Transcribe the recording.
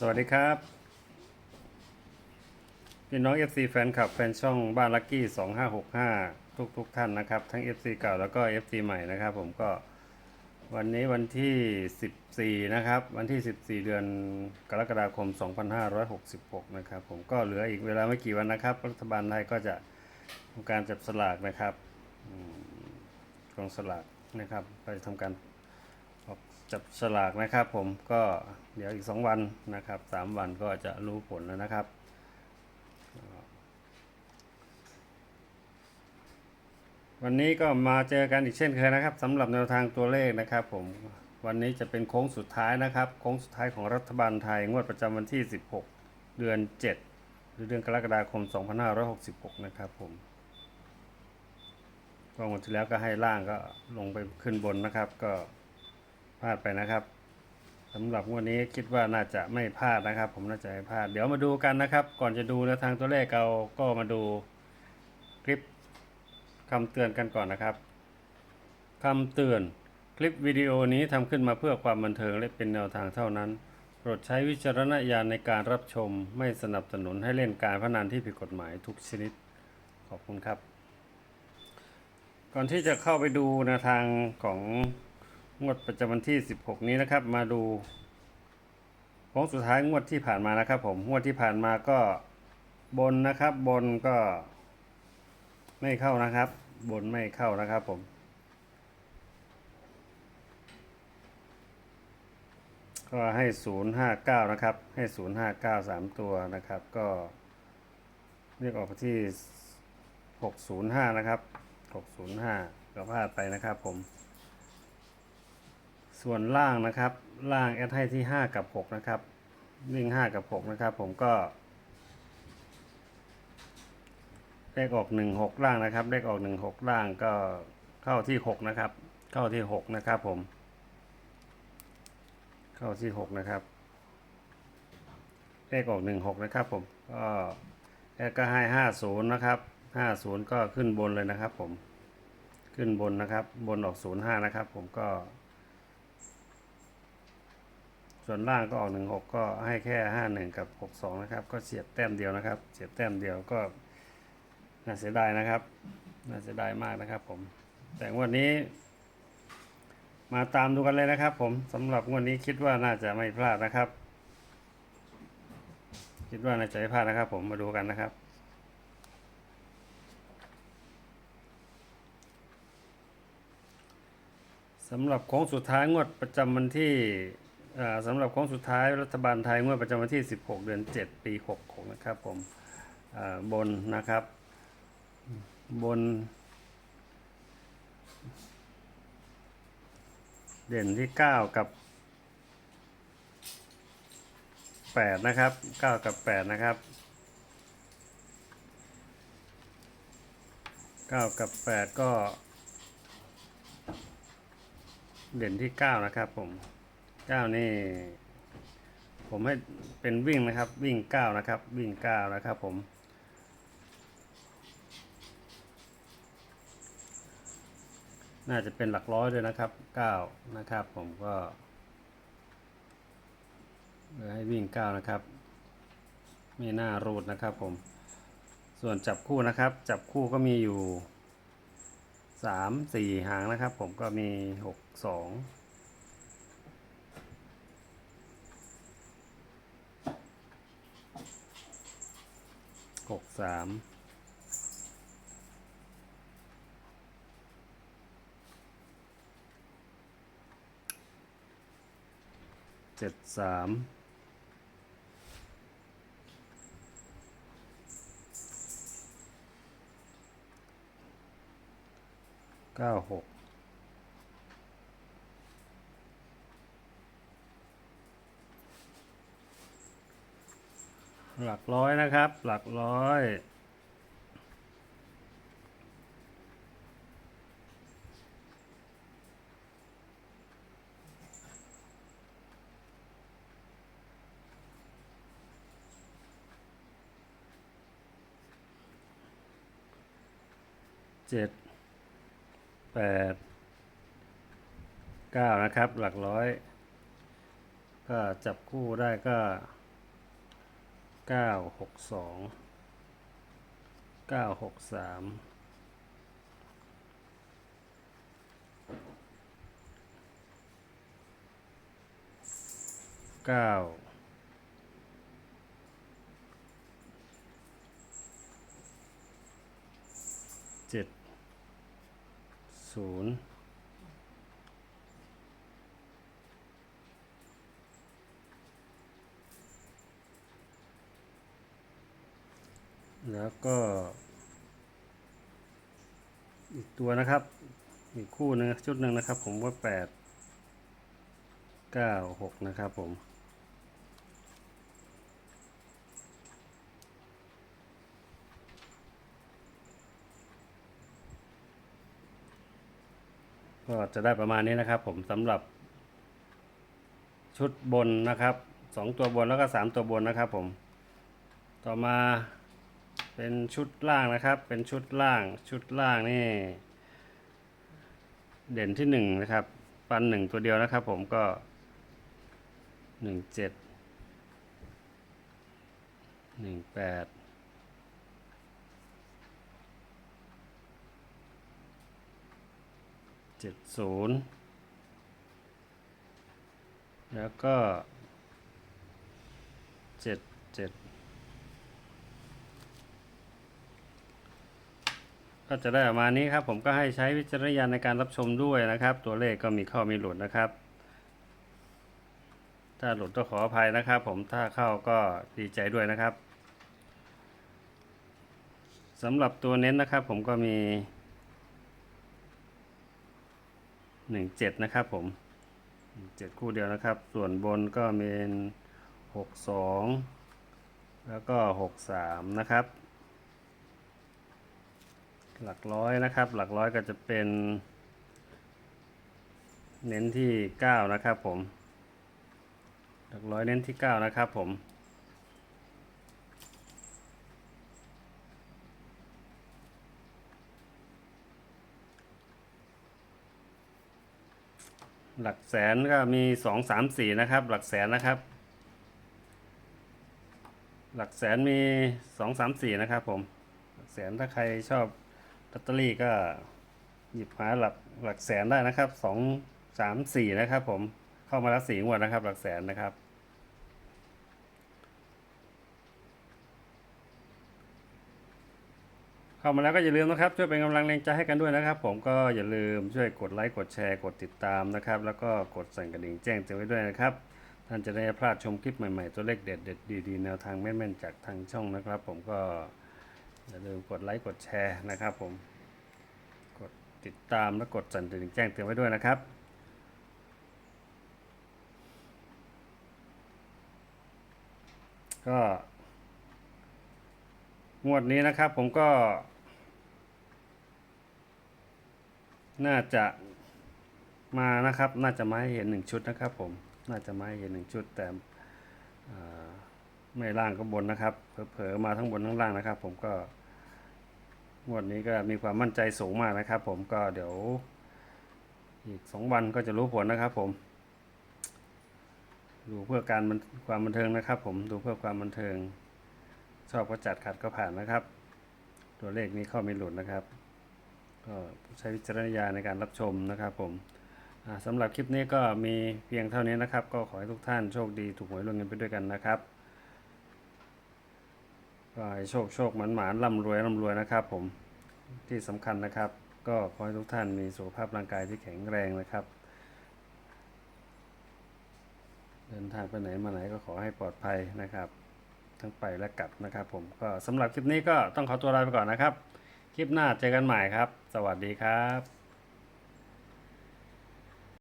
สวัสดีครับ พี่น้อง FC แฟนคลับแฟนช่องบ้านลักกี้ 2565 ทุกทุกท่านนะครับ ทั้ง FC เก่าแล้วก็ FC ใหม่นะครับ ผมก็วันนี้วันที่ 14 นะครับ วันที่ 14 เดือนกรกฎาคม 2566 นะครับ ผมก็เหลืออีกเวลาไม่กี่วันนะครับ รัฐบาลไทยก็จะทำการจับสลากนะครับกองสลากนะครับก็จะทำการ จับสลากนะครับผมก็เดี๋ยวอีกสองวันนะครับสามวันก็จะรู้ผลแล้วนะครับ วันนี้ก็มาเจอกันอีกเช่นเคยนะครับสำหรับแนวทางตัวเลขนะครับผมวันนี้จะเป็นโค้งสุดท้ายนะครับ โค้งสุดท้ายของรัฐบาลไทย งวดประจำวันที่ 16 เดือน 7 หรือเดือนกรกฎาคม 2566 นะครับผมก็งวดที่แล้วก็ให้ล่างก็ลงไปขึ้นบนนะครับก็ พลาดไปนะครับสำหรับงวดนี้คิดว่าน่าจะไม่พลาดนะครับ ผมน่าจะไม่พลาด เดี๋ยวมาดูกันนะครับ ก่อนจะดูแนวทางตัวเลขเราก็มาดูคลิปคำเตือนกันก่อนนะครับคำเตือนคลิปวิดีโอนี้ทำขึ้นมาเพื่อความบันเทิงและเป็นแนวทางเท่านั้นโปรดใช้วิจารณญาณในการรับชมไม่สนับสนุนให้เล่นการพนันที่ผิดกฎหมายทุกชนิดขอบคุณครับ ก่อนที่จะเข้าไปดูแนวทางของ งวดประจำวันที่ 16 นี้นะครับ มาดูโค้งสุดท้ายงวดที่ผ่านมานะครับ ผมงวดที่ผ่านมาก็บนนะครับ บนก็ไม่เข้านะครับ บนไม่เข้านะครับผม ก็ให้ 059 นะครับ ให้ 059 3 ตัวนะครับ ก็เรียกออกที่ 605 นะครับ 605ก็พลาดไปนะครับผม ส่วนล่างนะครับ ล่างแอดให้ที่ 5 กับ 6 นะครับวิ่ง 5 กับ 6 นะครับ ผมก็เลขออก1 6ล่างนะครับเลขออก1 6ล่างก็เข้าที่ 6 นะครับ เข้าที่ 6 นะครับผม เข้าที่ 6 นะครับเลขออก 1 6 นะครับผมก็แอดก็ให้ 50 นะครับ 50 ก็ขึ้นบนเลยนะครับผมขึ้นบนนะครับ บนออก 05 นะครับ ผมก็ ส่วนล่างก็ออกหนึ่งหกก็ให้แค่ห้าหนึ่งกับหกสองนะครับ ก็เฉียดแต้มเดียวนะครับเฉียดแต้มเดียวก็น่าเสียดายนะครับ น่าเสียดายมากนะครับ ผม แต่งวดนี้ มาตามดูกันเลยนะครับ ผมสำหรับงวดนี้คิดว่าน่าจะไม่พลาดนะครับ คิดว่าน่าจะไม่พลาดนะครับ ผมมาดูกันนะครับสำหรับโค้งสุดท้ายงวดประจำวันที่ สำหรับโค้งสุดท้ายรัฐบาลไทยงวดประจำวันที่ 16 เดือน 7 ปี 66 นะครับผมบนนะครับ บน เด่นที่ 9 กับ 8 นะครับ 9 กับ 8 นะครับ 9 กับ 8 ก็ เด่นที่ 9 นะครับผม เก้านี่ ผมให้เป็นวิ่งนะครับ วิ่งเก้านะครับ วิ่งเก้านะครับผมน่าจะเป็นหลักร้อยด้วยนะครับเก้านะครับ ผมก็ให้วิ่งเก้านะครับไม่น่ารูดนะครับผม ส่วนจับคู่นะครับ จับคู่ก็มีอยู่สามสี่หางนะครับ ผมก็มีหกสอง หกสามเจ็ดสามเก้าหก หลักร้อยนะครับ หลักร้อย เจ็ด แปด เก้านะครับ หลักร้อย ก็จับคู่ได้ก็ เก้าหกสองเก้าหกสามเก้าเจ็ดศูนย์ แล้วก็ อีกตัวนะครับ อีกคู่หนึงชุดหนึ่งนะครับ ผมว่าแปดเก้าหกนะครับผมก็จะได้ประมาณนี้นะครับ ผมสำหรับ ชุดบนนะครับสองตัวบนแล้วก็สามตัวบนนะครับผม ต่อมา เป็นชุดล่างนะครับ เป็นชุดล่าง ชุดล่างนี่ เด่นที่หนึ่งนะครับ ปันหนึ่งตัวเดียวนะครับ ผมก็หนึ่งเจ็ดหนึ่งแปดเจ็ดศูนย์แล้วก็เจ็ดเจ็ด ก็จะได้ประมาณนี้ครับ ผมก็ให้ใช้วิจารณญาณในการรับชมด้วยนะครับ ตัวเลขก็มีเข้ามีหลุดนะครับ ถ้าหลุดก็ขออภัยนะครับ ผมถ้าเข้าก็ดีใจด้วยนะครับสำหรับตัวเน้นนะครับ ผมก็มีหนึ่งเจ็ดนะครับผมเจ็ดคู่เดียวนะครับ ส่วนบนก็มีหกสองแล้วก็หกสามนะครับ หลักร้อยนะครับ หลักร้อยก็จะเป็น เน้นที่ 9 นะครับผม หลักร้อยเน้นที่ 9 นะครับผมหลักแสนก็มี2 3 4นะครับ หลักแสนนะครับ หลักแสนมี2 3 4นะครับผม หลักแสนถ้าใครชอบ ตเตอรี่ก็หยิบหาหลักหลักแสนได้นะครับสองสามสี่นะครับ ผมเข้ามาแล้วสี่งวดนะครับ หลักแสนนะครับ เข้ามาแล้วก็อย่าลืมนะครับ ช่วยเป็นกำลังแรงใจให้กันด้วยนะครับ ผมก็อย่าลืมช่วยกดไลค์กดแชร์กดติดตามนะครับ แล้วก็กดสั่นกระดิ่งแจ้งเตือนไว้ด้วยนะครับท่านจะได้พลาดชมคลิปใหม่ๆ ตัวเลขเด็ดเด็ดดีๆแนวทางแม่นๆจากทางช่องนะครับ ผมก็ อย่าลืมกดไลค์กดแชร์นะครับผม กดติดตามและกดสั่นกระดิ่งแจ้งเตือนไว้ด้วยนะครับก็งวดนี้นะครับผมก็ น่าจะมานะครับ น่าจะมาให้เห็นหนึ่งชุดนะครับผม น่าจะมาให้เห็นหนึ่งชุดแต่ ไม่ล่างก็บนนะครับ เผลอๆมาทั้งบนทั้งล่างนะครับ ผมก็งวดนี้ก็มีความมั่นใจสูงมากนะครับ ผมก็เดี๋ยว อีกสองวันก็จะรู้ผลนะครับ ผม ดูเพื่อการความบันเทิงนะครับ ผมดูเพื่อความบันเทิง ชอบก็จัดขัดก็ผ่านนะครับ ตัวเลขนี้เข้าไม่หลุดนะครับ ก็ใช้วิจารณญาณในการรับชมนะครับ ผมสำหรับคลิปนี้ก็มีเพียงเท่านี้นะครับ ก็ขอให้ทุกท่านโชคดีถูกหวยรวยเงินไปด้วยกันนะครับ ก็ให้โชคโชคหมันหมานร่ำรวยร่ำรวยนะครับ ผมที่สำคัญนะครับ ก็ขอให้ทุกท่านมีสุขภาพร่างกายที่แข็งแรงนะครับ เดินทางไปไหนมาไหนก็ขอให้ปลอดภัยนะครับ ทั้งไปและกลับนะครับ ผมก็สำหรับคลิปนี้ก็ต้องขอตัวลาไปก่อนนะครับ คลิปหน้าเจอกันใหม่ครับ สวัสดีครับ